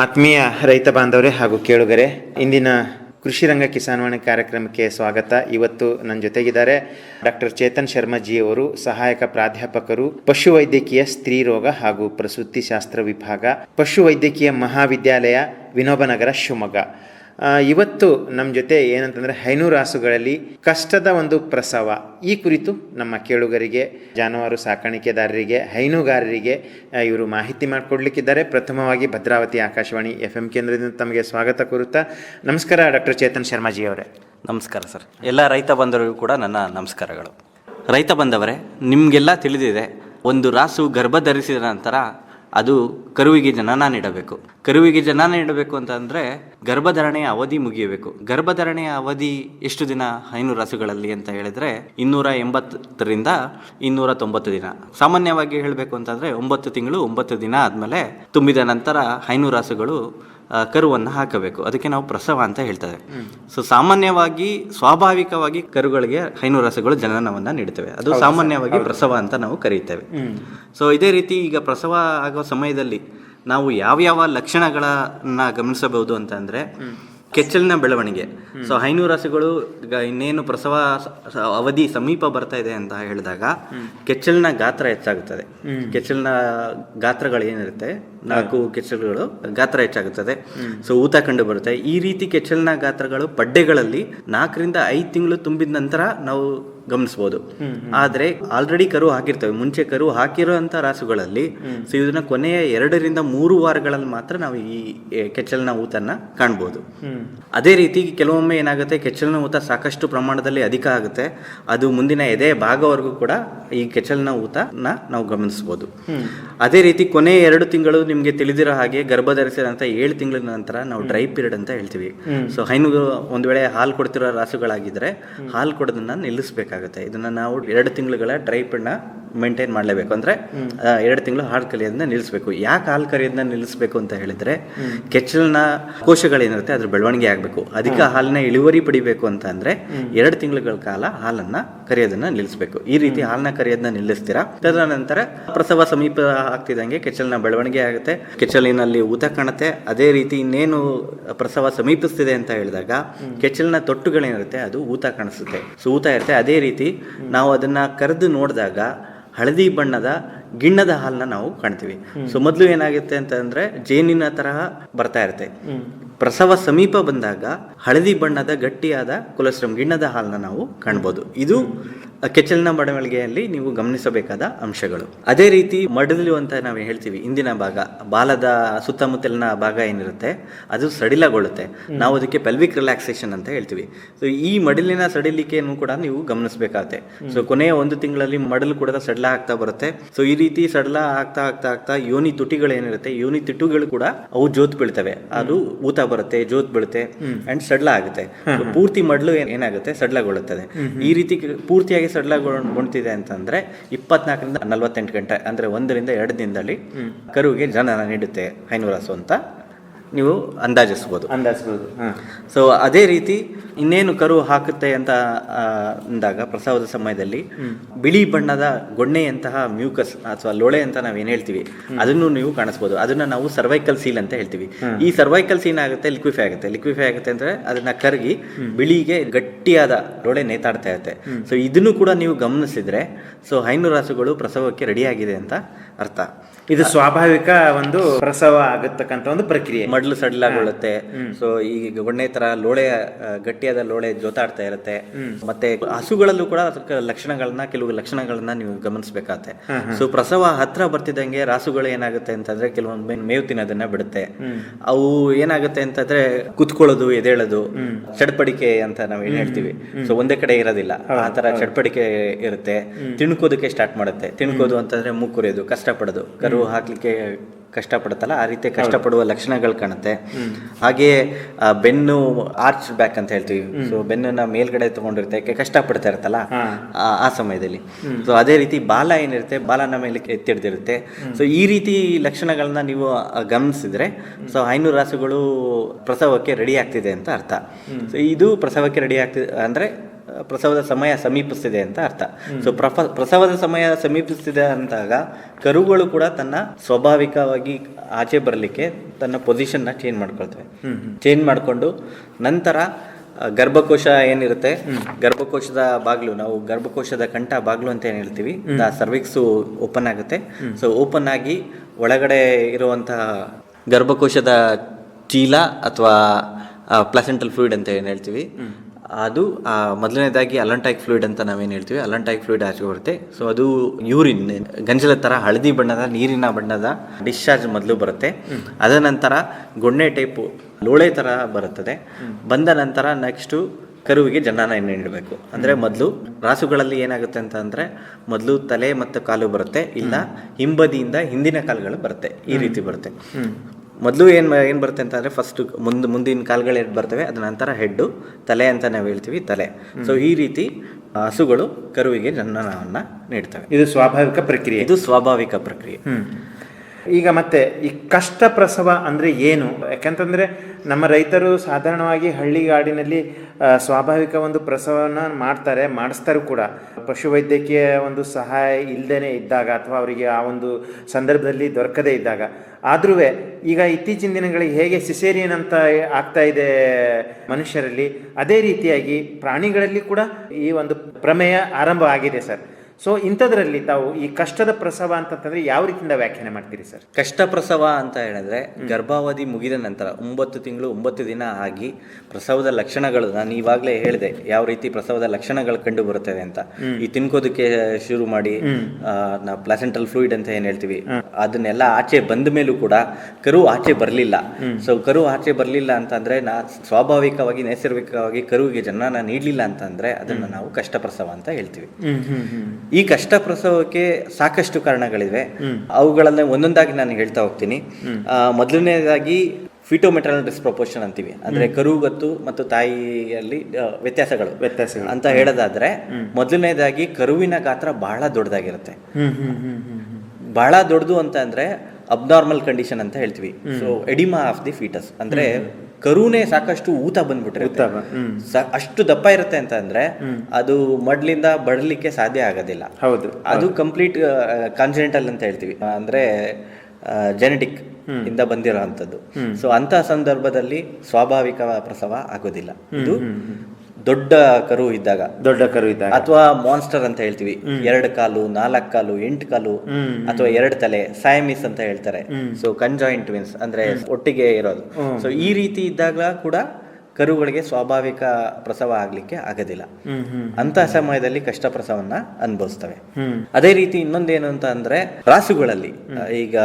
ಆತ್ಮೀಯ ರೈತ ಬಾಂಧವರೇ ಹಾಗೂ ಕೇಳುಗರೆ, ಇಂದಿನ ಕೃಷಿ ರಂಗ ಕಿಸಾನ್ವಾಣಿ ಕಾರ್ಯಕ್ರಮಕ್ಕೆ ಸ್ವಾಗತ. ಇವತ್ತು ನನ್ನ ಜೊತೆಗಿದ್ದಾರೆ ಡಾಕ್ಟರ್ ಚೇತನ್ ಶರ್ಮಾಜಿ ಅವರು, ಸಹಾಯಕ ಪ್ರಾಧ್ಯಾಪಕರು ಪಶುವೈದ್ಯಕೀಯ ಸ್ತ್ರೀ ರೋಗ ಹಾಗೂ ಪ್ರಸೂತಿ ಶಾಸ್ತ್ರ ವಿಭಾಗ ಪಶುವೈದ್ಯಕೀಯ ಮಹಾವಿದ್ಯಾಲಯ, ವಿನೋಬನಗರ, ಶಿವಮೊಗ್ಗ. ಇವತ್ತು ನಮ್ಮ ಜೊತೆ ಏನಂತಂದರೆ ಹೈನು ರಾಸುಗಳಲ್ಲಿ ಕಷ್ಟದ ಒಂದು ಪ್ರಸವ. ಈ ಕುರಿತು ನಮ್ಮ ಕೇಳುಗರಿಗೆ, ಜಾನುವಾರು ಸಾಕಾಣಿಕೆದಾರರಿಗೆ, ಹೈನುಗಾರರಿಗೆ ಇವರು ಮಾಹಿತಿ ಮಾಡಿಕೊಡ್ಲಿಕ್ಕಿದ್ದಾರೆ. ಪ್ರಥಮವಾಗಿ ಭದ್ರಾವತಿ ಆಕಾಶವಾಣಿ ಎಫ್ ಎಂ ಕೇಂದ್ರದಿಂದ ತಮಗೆ ಸ್ವಾಗತ ಕೋರುತ್ತಾ, ನಮಸ್ಕಾರ ಡಾಕ್ಟರ್ ಚೇತನ್ ಶರ್ಮಾಜಿ ಅವರೇ. ನಮಸ್ಕಾರ ಸರ್. ಎಲ್ಲ ರೈತ ಬಂಧುಗಳಿಗೂ ಕೂಡ ನನ್ನ ನಮಸ್ಕಾರಗಳು. ರೈತ ಬಂದವರೇ ನಿಮಗೆಲ್ಲ ತಿಳಿದಿದೆ, ಒಂದು ರಾಸು ಗರ್ಭ ಧರಿಸಿದ ನಂತರ ಅದು ಕರುವಿಗೆ ಜನನ ನೀಡಬೇಕು. ಕರುವಿಗೆ ಜನನ ನೀಡಬೇಕು ಅಂತಂದರೆ ಗರ್ಭಧಾರಣೆಯ ಅವಧಿ ಮುಗಿಯಬೇಕು. ಗರ್ಭಧಾರಣೆಯ ಅವಧಿ ಎಷ್ಟು ದಿನ ಹೈನು ರಾಸುಗಳಲ್ಲಿ ಅಂತ ಹೇಳಿದ್ರೆ ಇನ್ನೂರ ಎಂಬತ್ತರಿಂದ ಇನ್ನೂರ ತೊಂಬತ್ತು ದಿನ. ಸಾಮಾನ್ಯವಾಗಿ ಹೇಳಬೇಕು ಅಂತಂದರೆ ಒಂಬತ್ತು ತಿಂಗಳು ಒಂಬತ್ತು ದಿನ ಆದಮೇಲೆ ತುಂಬಿದ ನಂತರ ಹೈನು ರಾಸುಗಳು ಆ, ಕರುವನ್ನು ಹಾಕಬೇಕು. ಅದಕ್ಕೆ ನಾವು ಪ್ರಸವ ಅಂತ ಹೇಳ್ತೇವೆ. ಸೊ ಸಾಮಾನ್ಯವಾಗಿ ಸ್ವಾಭಾವಿಕವಾಗಿ ಕರುಗಳಿಗೆ ಹೈನು ರಸಗಳು ಜನನವನ್ನು ನೀಡುತ್ತವೆ. ಅದು ಸಾಮಾನ್ಯವಾಗಿ ಪ್ರಸವ ಅಂತ ನಾವು ಕರೀತೇವೆ. ಸೊ ಇದೇ ರೀತಿ ಈಗ ಪ್ರಸವ ಆಗೋ ಸಮಯದಲ್ಲಿ ನಾವು ಯಾವ್ಯಾವ ಲಕ್ಷಣಗಳನ್ನ ಗಮನಿಸಬಹುದು ಅಂತಂದ್ರೆ ಕೆಚ್ಚಲಿನ ಬೆಳವಣಿಗೆ. ಸೊ ಹೈನು ರಾಸುಗಳು ಇನ್ನೇನು ಪ್ರಸವ ಅವಧಿ ಸಮೀಪ ಬರ್ತಾ ಇದೆ ಅಂತ ಹೇಳಿದಾಗ ಕೆಚ್ಚಲಿನ ಗಾತ್ರ ಹೆಚ್ಚಾಗುತ್ತದೆ. ಕೆಚ್ಚಲಿನ ಗಾತ್ರಗಳು ಏನಿರುತ್ತೆ? ನಾಲ್ಕು ಕೆಚ್ಚಲುಗಳು ಗಾತ್ರ ಹೆಚ್ಚಾಗುತ್ತದೆ. ಸೊ ಊತ ಕಂಡು ಬರುತ್ತೆ. ಈ ರೀತಿ ಕೆಚ್ಚಲಿನ ಗಾತ್ರಗಳು ಪಡ್ಡೆಗಳಲ್ಲಿ ನಾಲ್ಕರಿಂದ ಐದು ತಿಂಗಳು ತುಂಬಿದ ನಂತರ ನಾವು ಗಮನಿಸಬಹುದು ಆದ್ರೆ ಆಲ್ರೆಡಿ ಕರು ಹಾಕಿರ್ತವೆ. ಮುಂಚೆ ಕರು ಹಾಕಿರುವಂತ ರಾಸುಗಳಲ್ಲಿ ಸೊ ಇದನ್ನ ಕೊನೆಯ ಎರಡರಿಂದ ಮೂರು ವಾರಗಳಲ್ಲಿ ಮಾತ್ರ ನಾವು ಈ ಕೆಚ್ಚಲಿನ ಊತನ್ನ ಕಾಣ್ಬೋದು. ಅದೇ ರೀತಿ ಕೆಲವೊಮ್ಮೆ ಏನಾಗುತ್ತೆ ಕೆಚ್ಚಲಿನ ಊತ ಸಾಕಷ್ಟು ಪ್ರಮಾಣದಲ್ಲಿ ಅಧಿಕ ಆಗುತ್ತೆ. ಅದು ಮುಂದಿನ ಎದೆ ಭಾಗವರೆಗೂ ಕೂಡ ಈ ಕೆಚ್ಚಲಿನ ಊತನ ನಾವು ಗಮನಿಸಬಹುದು ಅದೇ ರೀತಿ ಕೊನೆಯ ಎರಡು ತಿಂಗಳು ನಿಮಗೆ ತಿಳಿದಿರೋ ಹಾಗೆ ಗರ್ಭ ಏಳು ತಿಂಗಳ ನಂತರ ನಾವು ಡ್ರೈ ಪೀರಿಯಡ್ ಅಂತ ಹೇಳ್ತೀವಿ. ಸೊ ಹೈನು ಒಂದ್ ವೇಳೆ ಹಾಲು ಕೊಡ್ತಿರೋ ರಾಸುಗಳಾಗಿದ್ರೆ ಹಾಲು ಕೊಡೋದನ್ನ ನಿಲ್ಲಿಸಬೇಕಾಗುತ್ತೆ. ಇದನ್ನ ನಾವು ಎರಡು ತಿಂಗಳುಗಳ ಡ್ರೈ ಪೀರಿಯಡ್ನ ಮೇಂಟೈನ್ ಮಾಡಲೇಬೇಕು. ಅಂದರೆ ಎರಡು ತಿಂಗಳು ಹಾಲು ಕಲಿಯೋದನ್ನ ನಿಲ್ಲಿಸಬೇಕು ಯಾಕೆ ಹಾಲು ಕರಿಯೋದನ್ನ ನಿಲ್ಲಿಸಬೇಕು ಅಂತ ಹೇಳಿದ್ರೆ ಕೆಚ್ಚಲಿನ ಕೋಶಗಳೇನಿರುತ್ತೆ ಅದ್ರ ಬೆಳವಣಿಗೆ ಆಗಬೇಕು. ಅಧಿಕ ಹಾಲಿನ ಇಳುವರಿ ಪಡಿಬೇಕು ಅಂತ ಅಂದರೆ ಎರಡು ತಿಂಗಳುಗಳ ಕಾಲ ಹಾಲನ್ನ ಕರಿಯೋದನ್ನ ನಿಲ್ಲಿಸಬೇಕು ಈ ರೀತಿ ಹಾಲನ್ನ ಕರಿಯೋದನ್ನ ನಿಲ್ಲಿಸ್ತೀರಾ? ತದನಂತರ ಪ್ರಸವ ಸಮೀಪ ಆಗ್ತಿದ್ದಂಗೆ ಕೆಚ್ಚಲಿನ ಬೆಳವಣಿಗೆ ಆಗುತ್ತೆ. ಕೆಚ್ಚಲಿನಲ್ಲಿ ಊತ ಕಾಣುತ್ತೆ. ಅದೇ ರೀತಿ ಇನ್ನೇನು ಪ್ರಸವ ಸಮೀಪಿಸ್ತಿದೆ ಅಂತ ಹೇಳಿದಾಗ ಕೆಚ್ಚಲಿನ ತೊಟ್ಟುಗಳೇನಿರುತ್ತೆ ಅದು ಊತ ಕಾಣಿಸುತ್ತೆ. ಸೊ ಊತ ಇರುತ್ತೆ. ಅದೇ ರೀತಿ ನಾವು ಅದನ್ನ ಕರೆದು ನೋಡಿದಾಗ ಹಳದಿ ಬಣ್ಣದ ಗಿಣ್ಣದ ಹಾಲನ್ನ ನಾವು ಕಾಣ್ತೀವಿ. ಸೊ ಮೊದಲು ಏನಾಗುತ್ತೆ ಅಂತಂದ್ರೆ ಜೇನಿನ ತರಹ ಬರ್ತಾ ಇರುತ್ತೆ. ಪ್ರಸವ ಸಮೀಪ ಬಂದಾಗ ಹಳದಿ ಬಣ್ಣದ ಗಟ್ಟಿಯಾದ ಕೊಲೆಸ್ಟ್ರಾಮ್ ಗಿಣ್ಣದ ಹಾಲನ್ನ ನಾವು ಕಾಣ್ಬೋದು. ಇದು ಕೆಚ್ಚಲಿನ ಬಡವಳಿಗೆಯಲ್ಲಿ ನೀವು ಗಮನಿಸಬೇಕಾದ ಅಂಶಗಳು. ಅದೇ ರೀತಿ ಮಡಲು ಅಂತ ನಾವು ಹೇಳ್ತೀವಿ ಇಂದಿನ ಭಾಗ. ಬಾಲದ ಸುತ್ತಮುತ್ತಲಿನ ಭಾಗ ಏನಿರುತ್ತೆ ಅದು ಸಡಿಲಗೊಳ್ಳುತ್ತೆ. ನಾವು ಅದಕ್ಕೆ ಪೆಲ್ವಿಕ್ ರಿಲ್ಯಾಕ್ಸೇಷನ್ ಅಂತ ಹೇಳ್ತೀವಿ. ಸೊ ಈ ಮಡಲಿನ ಸಡಿಲಿಕೆಯನ್ನು ಕೂಡ ನೀವು ಗಮನಿಸಬೇಕಾಗುತ್ತೆ. ಸೊ ಕೊನೆಯ ಒಂದು ತಿಂಗಳಲ್ಲಿ ಮಡಲು ಕೂಡ ಸಡಲ ಆಗ್ತಾ ಬರುತ್ತೆ. ಸೊ ಈ ರೀತಿ ಸಡಲ ಆಗ್ತಾ ಆಗ್ತಾ ಆಗ್ತಾ ಯೋನಿ ತುಟಿಗಳು ಏನಿರುತ್ತೆ ಯೋನಿ ತುಟಿಗಳು ಕೂಡ ಅವು ಜೋತ್ ಬೀಳ್ತವೆ. ಅದು ಊತ ಬರುತ್ತೆ ಜೋತ್ ಬೀಳುತ್ತೆ ಅಂಡ್ ಸಡಲ ಆಗುತ್ತೆ. ಪೂರ್ತಿ ಮಡಲು ಏನ್- ಏನಾಗುತ್ತೆ ಸಡಲಗೊಳ್ಳುತ್ತದೆ. ಈ ರೀತಿ ಕ- ಪೂರ್ತಿಯಾಗಿ ಸಡಿಲಗೊಂಡ್ತಿದೆ ಅಂತಂದ್ರೆ ಇಪ್ಪತ್ನಾಲ್ಕರಿಂದ ನಲವತ್ತೆಂಟು ಗಂಟೆ ಅಂದ್ರೆ ಒಂದರಿಂದ ಎರಡು ದಿನದಲ್ಲಿ ಕರುವಿಗೆ ಜನನ ನೀಡುತ್ತೆ ಹೈನುರಸು ಅಂತ. ನೀವು ಅಂದಾಜಿಸ್ಬೋದು. ಅಂದಾಜಿಸ್ಬೋದು ಸೊ ಅದೇ ರೀತಿ ಇನ್ನೇನು ಕರು ಹಾಕುತ್ತೆ ಅಂತ ಅಂದಾಗ ಪ್ರಸವದ ಸಮಯದಲ್ಲಿ ಬಿಳಿ ಬಣ್ಣದ ಗೊಣ್ಣೆಯಂತಹ ಮ್ಯೂಕಸ್ ಅಥವಾ ಲೋಳೆ ಅಂತ ನಾವು ಏನು ಹೇಳ್ತೀವಿ ಅದನ್ನು ನೀವು ಕಾಣಿಸ್ಬೋದು. ಅದನ್ನ ನಾವು ಸರ್ವೈಕಲ್ ಸೀಲ್ ಅಂತ ಹೇಳ್ತೀವಿ. ಈ ಸರ್ವೈಕಲ್ ಸೀನ್ ಆಗುತ್ತೆ ಲಿಕ್ವಿಫೈ ಆಗುತ್ತೆ. ಲಿಕ್ವಿಫೈ ಆಗುತ್ತೆ ಅಂದ್ರೆ ಅದನ್ನ ಕರಗಿ ಬಿಳಿಗೆ ಗಟ್ಟಿಯಾದ ಲೋಳೆ ನೇತಾಡ್ತಾ ಇರುತ್ತೆ. ಸೊ ಇದನ್ನು ಕೂಡ ನೀವು ಗಮನಿಸಿದ್ರೆ ಸೊ ಹೈನು ರಾಸುಗಳು ಪ್ರಸವಕ್ಕೆ ರೆಡಿಯಾಗಿದೆ ಅಂತ ಅರ್ಥ. ಇದು ಸ್ವಾಭಾವಿಕ ಒಂದು ಪ್ರಸವ ಆಗತಕ್ಕಂತ ಒಂದು ಪ್ರಕ್ರಿಯೆ. ಮಡ್ಲು ಸಡಿಲಾಗೊಳ್ಳುತ್ತೆ ಸೊ ಈ ಒಣ್ಣೆ ತರ ಲೋಳೆ ಗಟ್ಟಿಯಾದ ಲೋಳೆ ಜೋತಾಡ್ತಾ ಇರುತ್ತೆ. ಮತ್ತೆ ಹಸುಗಳಲ್ಲೂ ಕೂಡ ಲಕ್ಷಣಗಳನ್ನ ಕೆಲವು ಲಕ್ಷಣಗಳನ್ನ ನೀವು ಗಮನಿಸಬೇಕಾಗತ್ತೆ. ಸೊ ಪ್ರಸವ ಹತ್ರ ಬರ್ತಿದ್ದಂಗೆ ರಾಸುಗಳು ಏನಾಗುತ್ತೆ ಅಂತಂದ್ರೆ ಕೆಲವೊಂದು ಮೇವು ತಿನ್ನೋದನ್ನ ಬಿಡುತ್ತೆ. ಅವು ಏನಾಗುತ್ತೆ ಅಂತಂದ್ರೆ ಕುತ್ಕೊಳ್ಳೋದು ಎದೇಳೋದು ಚಡ್ಪಡಿಕೆ ಅಂತ ನಾವ್ ಏನ್ ಹೇಳ್ತೀವಿ. ಸೊ ಒಂದೇ ಕಡೆ ಇರೋದಿಲ್ಲ. ಆ ತರ ಚಡ್ಪಡಿಕೆ ಇರುತ್ತೆ. ತಿಣ್ಕೋದಕ್ಕೆ ಸ್ಟಾರ್ಟ್ ಮಾಡುತ್ತೆ. ತಿಣ್ಕೋದು ಅಂತಂದ್ರೆ ಮೂಕುರಿಯೋದು ಕಷ್ಟಪಡೋದು. ಕರು ಹಾಕ್ಲಿಕ್ಕೆ ಕಷ್ಟಪಡುತ್ತಲ್ಲ ಆ ರೀತಿ ಕಷ್ಟಪಡುವ ಲಕ್ಷಣಗಳು ಕಾಣುತ್ತೆ. ಹಾಗೆಯೇ ಆ, ಬೆನ್ನು ಆರ್ಚ್ ಬ್ಯಾಕ್ ಅಂತ ಹೇಳ್ತೀವಿ. ಸೊ ಬೆನ್ನನ್ನ ಮೇಲ್ಗಡೆ ತಗೊಂಡಿರುತ್ತೆ ಯಾಕೆ ಕಷ್ಟಪಡ್ತಾ ಇರುತ್ತಲ್ಲ ಆ- ಆ ಸಮಯದಲ್ಲಿ. ಸೊ ಅದೇ ರೀತಿ ಬಾಲ ಏನಿರುತ್ತೆ ಬಾಲನ ಮೇಲೆ ಎತ್ತಿಡ್ದಿರುತ್ತೆ. ಸೊ ಈ ರೀತಿ ಲಕ್ಷಣಗಳನ್ನ ನೀವು ಗಮನಿಸಿದ್ರೆ ಸೊ ಹೈನೂರು ರಾಸುಗಳು ಪ್ರಸವಕ್ಕೆ ರೆಡಿ ಆಗ್ತಿದೆ ಅಂತ ಅರ್ಥ. ಸೊ ಇದು ಪ್ರಸವಕ್ಕೆ ರೆಡಿ ಆಗ್ತಿದೆ ಅಂದ್ರೆ ಪ್ರಸವದ ಸಮಯ ಸಮೀಪಿಸ್ತಿದೆ ಅಂತ ಅರ್ಥ. ಸೊ ಪ್ರಸವದ ಸಮಯ ಸಮೀಪಿಸ್ತಿದೆ ಅಂತಾಗ ಕರುಗಳು ಕೂಡ ತನ್ನ ಸ್ವಾಭಾವಿಕವಾಗಿ ಆಚೆ ಬರಲಿಕ್ಕೆ ತನ್ನ ಪೊಸಿಷನ್ನ ಚೇಂಜ್ ಮಾಡ್ಕೊಳ್ತವೆ. ಚೇಂಜ್ ಮಾಡಿಕೊಂಡು ನಂತರ ಗರ್ಭಕೋಶ ಏನಿರುತ್ತೆ? ಗರ್ಭಕೋಶದ ಬಾಗಿಲು ನಾವು ಗರ್ಭಕೋಶದ ಕಂಠ ಬಾಗಿಲು ಅಂತ ಏನು ಹೇಳ್ತೀವಿ? ಸರ್ವಿಕ್ಸು ಓಪನ್ ಆಗುತ್ತೆ. ಸೊ ಓಪನ್ ಆಗಿ ಒಳಗಡೆ ಇರುವಂತಹ ಗರ್ಭಕೋಶದ ಚೀಲ ಅಥವಾ ಪ್ಲಾಸೆಂಟಲ್ ಫ್ಲೂಯಿಡ್ ಅಂತ ಏನು ಹೇಳ್ತೀವಿ? ಅದು ಮೊದಲನೇದಾಗಿ ಅಲಂಟೈಕ್ ಫ್ಲೂಯಿಡ್ ಅಂತ ನಾವೇನು ಹೇಳ್ತೀವಿ ಅಲಂಟೈಕ್ ಫ್ಲೂಯಿಡ್ ಆಚೆ ಬರುತ್ತೆ. ಸೊ ಅದು ಯೂರಿನ್ ಗಂಜಲ ಥರ ಹಳದಿ ಬಣ್ಣದ ನೀರಿನ ಬಣ್ಣದ ಡಿಸ್ಚಾರ್ಜ್ ಮೊದಲು ಬರುತ್ತೆ. ಅದ ನಂತರ ಗೊಣ್ಣೆ ಟೈಪು ಲೋಳೆ ಥರ ಬರುತ್ತದೆ. ಬಂದ ನಂತರ ನೆಕ್ಸ್ಟು ಕರುವಿಗೆ ಜನನ ನೀಡಬೇಕು ಅಂದರೆ ಮೊದಲು ರಾಸುಗಳಲ್ಲಿ ಏನಾಗುತ್ತೆ ಅಂತ ಅಂದರೆ ಮೊದಲು ತಲೆ ಮತ್ತು ಕಾಲು ಬರುತ್ತೆ. ಇಲ್ಲ ಹಿಂಬದಿಯಿಂದ ಹಿಂದಿನ ಕಾಲುಗಳು ಬರುತ್ತೆ. ಈ ರೀತಿ ಬರುತ್ತೆ. ಮೊದಲು ಏನು ಏನು ಬರುತ್ತೆ ಅಂತ ಫಸ್ಟು ಮುಂದೆ ಮುಂದಿನ ಕಾಲುಗಳು ಎರಡು ಬರ್ತವೆ ಅದ ನಂತರ ಹೆಡ್ಡು ತಲೆ ಅಂತ ನಾವು ಹೇಳ್ತೀವಿ ತಲೆ. ಸೊ ಈ ರೀತಿ ಹಸುಗಳು ಕರುವಿಗೆ ಜನನವನ್ನು ನೀಡ್ತವೆ. ಇದು ಸ್ವಾಭಾವಿಕ ಪ್ರಕ್ರಿಯೆ. ಇದು ಸ್ವಾಭಾವಿಕ ಪ್ರಕ್ರಿಯೆ. ಈಗ ಮತ್ತೆ ಈ ಕಷ್ಟ ಪ್ರಸವ ಅಂದರೆ ಏನು? ಯಾಕಂತಂದರೆ ನಮ್ಮ ರೈತರು ಸಾಧಾರಣವಾಗಿ ಹಳ್ಳಿಗಾಡಿನಲ್ಲಿ ಸ್ವಾಭಾವಿಕ ಒಂದು ಪ್ರಸವನ ಮಾಡ್ತಾರೆ, ಮಾಡಿಸ್ತಾರೂ ಕೂಡ. ಪಶುವೈದ್ಯಕೀಯ ಒಂದು ಸಹಾಯ ಇಲ್ಲದೇ ಇದ್ದಾಗ ಅಥವಾ ಅವರಿಗೆ ಆ ಒಂದು ಸಂದರ್ಭದಲ್ಲಿ ದೊರಕದೇ ಇದ್ದಾಗ. ಆದ್ರೂ ಈಗ ಇತ್ತೀಚಿನ ದಿನಗಳಿಗೆ ಹೇಗೆ ಸಿಸೇರಿಯನ್ ಅಂತ ಆಗ್ತಾ ಇದೆ ಮನುಷ್ಯರಲ್ಲಿ, ಅದೇ ರೀತಿಯಾಗಿ ಪ್ರಾಣಿಗಳಲ್ಲಿ ಕೂಡ ಈ ಒಂದು ಪ್ರಮೇಯ ಆರಂಭ ಆಗಿದೆ ಸರ್. ಸೊ ಇಂಥದ್ರಲ್ಲಿ ತಾವು ಈ ಕಷ್ಟದ ಪ್ರಸವ ಅಂತಂದ್ರೆ ಯಾವ ರೀತಿಯಿಂದ ವ್ಯಾಖ್ಯಾನ ಮಾಡ್ತೀರಿ ಸರ್? ಕಷ್ಟ ಪ್ರಸವ ಅಂತ ಹೇಳಿದ್ರೆ ಗರ್ಭಾವಧಿ ಮುಗಿದ ನಂತರ ಒಂಬತ್ತು ತಿಂಗಳು ಒಂಬತ್ತು ದಿನ ಆಗಿ ಪ್ರಸವದ ಲಕ್ಷಣಗಳು ನಾನು ಈವಾಗಲೇ ಹೇಳಿದೆ ಯಾವ ರೀತಿ ಪ್ರಸವದ ಲಕ್ಷಣಗಳು ಕಂಡು ಬರುತ್ತದೆ ಅಂತ ಈ ತಿನ್ಕೋದಕ್ಕೆ ಶುರು ಮಾಡಿ ನಾವು ಪ್ಲಾಸೆಂಟಲ್ ಫ್ಲೂಯಿಡ್ ಅಂತ ಏನ್ ಹೇಳ್ತೀವಿ ಅದನ್ನೆಲ್ಲ ಆಚೆ ಬಂದ ಮೇಲೂ ಕೂಡ ಕರು ಆಚೆ ಬರಲಿಲ್ಲ. ಸೊ ಕರು ಆಚೆ ಬರಲಿಲ್ಲ ಅಂತಂದ್ರೆ ನಾ ಸ್ವಾಭಾವಿಕವಾಗಿ ನೈಸರ್ಗಿಕವಾಗಿ ಕರುವಿಗೆ ಜನನ ನೀಡಲಿಲ್ಲ ಅಂತಂದ್ರೆ ಅದನ್ನ ನಾವು ಕಷ್ಟ ಪ್ರಸವ ಅಂತ ಹೇಳ್ತೀವಿ. ಈ ಕಷ್ಟ ಪ್ರಸವಕ್ಕೆ ಸಾಕಷ್ಟು ಕಾರಣಗಳಿವೆ. ಅವುಗಳನ್ನ ಒಂದೊಂದಾಗಿ ನಾನು ಹೇಳ್ತಾ ಹೋಗ್ತೀನಿ. ಮೊದಲನೇದಾಗಿ ಫಿಟೋಮೆಟ್ರಲ್ ಡಿಸ್ಪ್ರಪೋರ್ಷನ್ ಅಂತೀವಿ. ಅಂದ್ರೆ ಕರುಗತ್ತು ಮತ್ತು ತಾಯಿಯಲ್ಲಿ ವ್ಯತ್ಯಾಸಗಳು ವ್ಯತ್ಯಾಸಗಳು. ಅಂತ ಹೇಳೋದಾದ್ರೆ ಮೊದಲನೇದಾಗಿ ಕರುವಿನ ಗಾತ್ರ ಬಹಳ ದೊಡ್ಡದಾಗಿರುತ್ತೆ. ಬಹಳ ದೊಡ್ಡದು ಅಂತ ಅಂದ್ರೆ ಅಬ್ನಾರ್ಮಲ್ ಕಂಡೀಷನ್ ಅಂತ ಹೇಳ್ತೀವಿ. So oedema of the foetus ಅಂದ್ರೆ ಕರುನೇ ಸಾಕಷ್ಟು ಊತ ಬಂದ್ಬಿಟ್ಟಿರುತ್ತೆ. ಊತ ಬ- ಹ್ಮ್. ಸ- ಅಷ್ಟು ದಪ್ಪ ಇರುತ್ತೆ ಅಂತ ಅಂದ್ರೆ ಅದು ಮಡ್ಲಿಂದ ಬಡಲಿಕ್ಕೆ ಸಾಧ್ಯ ಆಗೋದಿಲ್ಲ. ಹೌದು. ಅದು ಕಂಪ್ಲೀಟ್ ಕಾನ್ಸಿಡೆಂಟಲ್ ಅಂತ ಹೇಳ್ತೀವಿ. ಅಂದ್ರೆ ಜೆನೆಟಿಕ್ ಇಂದ ಬಂದಿರೋ ಅಂಥದ್ದು ಸೊ ಅಂತ ಸಂದರ್ಭದಲ್ಲಿ ಸ್ವಾಭಾವಿಕ ಪ್ರಸವ ಆಗೋದಿಲ್ಲ. ಇದು ದೊಡ್ಡ ಕರು ಇದ್ದಾಗ. ದೊಡ್ಡ ಕರು ಇದ್ದಾಗ. ಅಥವಾ ಮಾನ್ಸ್ಟರ್ ಅಂತ ಹೇಳ್ತೀವಿ. ಎರಡು ಕಾಲು ನಾಲ್ಕು ಕಾಲು ಎಂಟು ಕಾಲು ಅಥವಾ ಎರಡು ತಲೆ ಸಾಯಮಿಸ್ ಅಂತ ಹೇಳ್ತಾರೆ. ಸೊ ಕಂಜಾಯಿಂಟ್ ಟ್ವಿನ್ಸ್ ಅಂದ್ರೆ ಒಟ್ಟಿಗೆ ಇರೋದು. ಸೊ ಈ ರೀತಿ ಇದ್ದಾಗ ಕೂಡ ಕರುಗಳಿಗೆ ಸ್ವಾಭಾವಿಕ ಪ್ರಸವ ಆಗ್ಲಿಕ್ಕೆ ಆಗೋದಿಲ್ಲ. ಅಂತ ಸಮಯದಲ್ಲಿ ಕಷ್ಟ ಪ್ರಸವನ್ನ ಅನುಭವಿಸ್ತವೆ. ಅದೇ ರೀತಿ ಇನ್ನೊಂದೇನು ಅಂತ ಅಂದ್ರೆ ರಾಸುಗಳಲ್ಲಿ ಈಗ